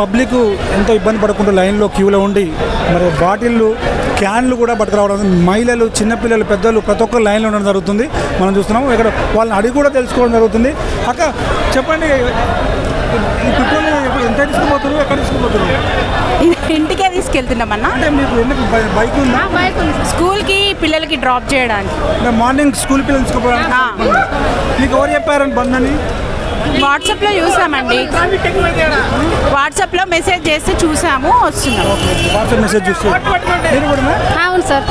Public ఎంతో ఇబ్బంది పడకుండా లైన్లో క్యూలో ఉండి మరి బాటిళ్ళు క్యాన్లు కూడా పట్టుకురావడం మహిళలు చిన్నపిల్లలు పెద్దలు ప్రతి ఒక్కరు లైన్లో ఉండడం జరుగుతుంది. మనం చూస్తున్నాం ఇక్కడ వాళ్ళని అడిగి కూడా తెలుసుకోవడం జరుగుతుంది. అక్క చెప్పండి ఇంటికే తీసుకెళ్తున్నామన్నా? అంటే మీకు ఎందుకు బై- బైక్ ఉందా? స్కూల్కి పిల్లలకి డ్రాప్ చేయడానికి. అంటే మార్నింగ్ స్కూల్ పిల్లలు తీసుకుపోవడానికి. మీకు ఎవరు చెప్పారని బంద్ అని వాట్సాప్లో చూసామండి. వాట్సాప్లో మెసేజ్ చేస్తే చూసాము వస్తున్నాం వాట్సాప్ మెసేజ్ చూస్తే. అవును సార్.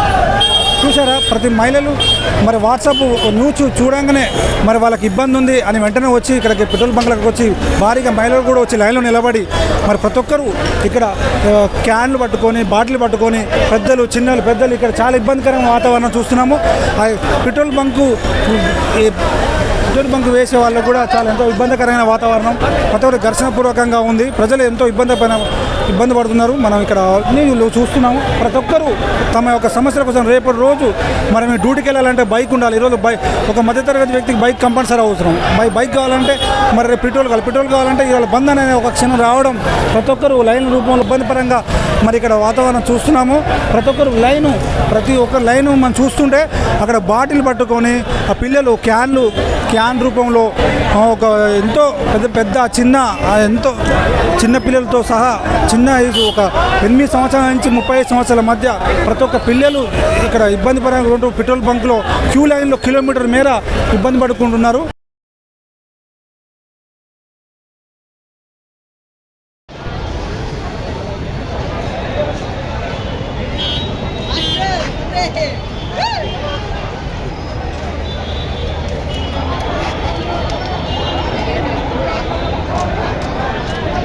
చూసారా? ప్రతి మహిళలు మరి వాట్సాప్ న్యూస్ చూ- చూడంగానే మరి వాళ్ళకి ఇబ్బంది ఉంది అని వెంటనే వచ్చి ఇక్కడికి పెట్రోల్ బంక్లకు వచ్చి భారీగా మహిళలు కూడా వచ్చి లైన్లో నిలబడి మరి ప్రతి ఒక్కరు ఇక్కడ క్యాన్లు పట్టుకొని బాటిల్ పట్టుకొని పెద్దలు చిన్నలు పెద్దలు ఇక్కడ చాలా ఇబ్బందికరమైన వాతావరణం చూస్తున్నాము. ఆ పెట్రోల్ బంకు ఈ పెట్రోల్ బంక్ వేసే వాళ్ళకు కూడా చాలా ఎంతో ఇబ్బందికరమైన వాతావరణం. ప్రతి ఒక్కరు ఘర్షణపూర్వకంగా ఉంది. ప్రజలు ఎంతో ఇబ్బంది పైన ఇబ్బంది పడుతున్నారు. మనం ఇక్కడ అన్ని చూస్తున్నాము. ప్రతి ఒక్కరూ తమ యొక్క సమస్యల కోసం రేపటి రోజు మనం డ్యూటీకి వెళ్ళాలంటే బైక్ ఉండాలి. ఈరోజు బైక్ ఒక మధ్యతరగతి వ్యక్తికి బైక్ కంపల్సరీ అవసరం. బై బైక్ కావాలంటే మరి రేపు పెట్రోల్ కావాలి. పెట్రోల్ కావాలంటే ఇవాళ బంద్ అనే ఒక క్షణం రావడం ప్రతి ఒక్కరు లైన్ రూపంలో ఇబ్బందిపరంగా మరి ఇక్కడ వాతావరణం చూస్తున్నాము. ప్రతి ఒక్కరు లైను ప్రతి ఒక్క లైను మనం చూస్తుంటే అక్కడ బాటిల్ పట్టుకొని ఆ పిల్లలు క్యాన్లు క్యాన్ రూపంలో ఒక ఎంతో పెద్ద పెద్ద చిన్న ఎంతో చిన్న పిల్లలతో సహా చిన్న ఒక ఎనిమిది సంవత్సరాల నుంచి ముప్పై ఐదు సంవత్సరాల మధ్య ప్రతి ఒక్క పిల్లలు ఇక్కడ ఇబ్బంది పడే పెట్రోల్ బంక్లో క్యూ లైన్లో కిలోమీటర్ మేర ఇబ్బంది పడుకుంటున్నారు.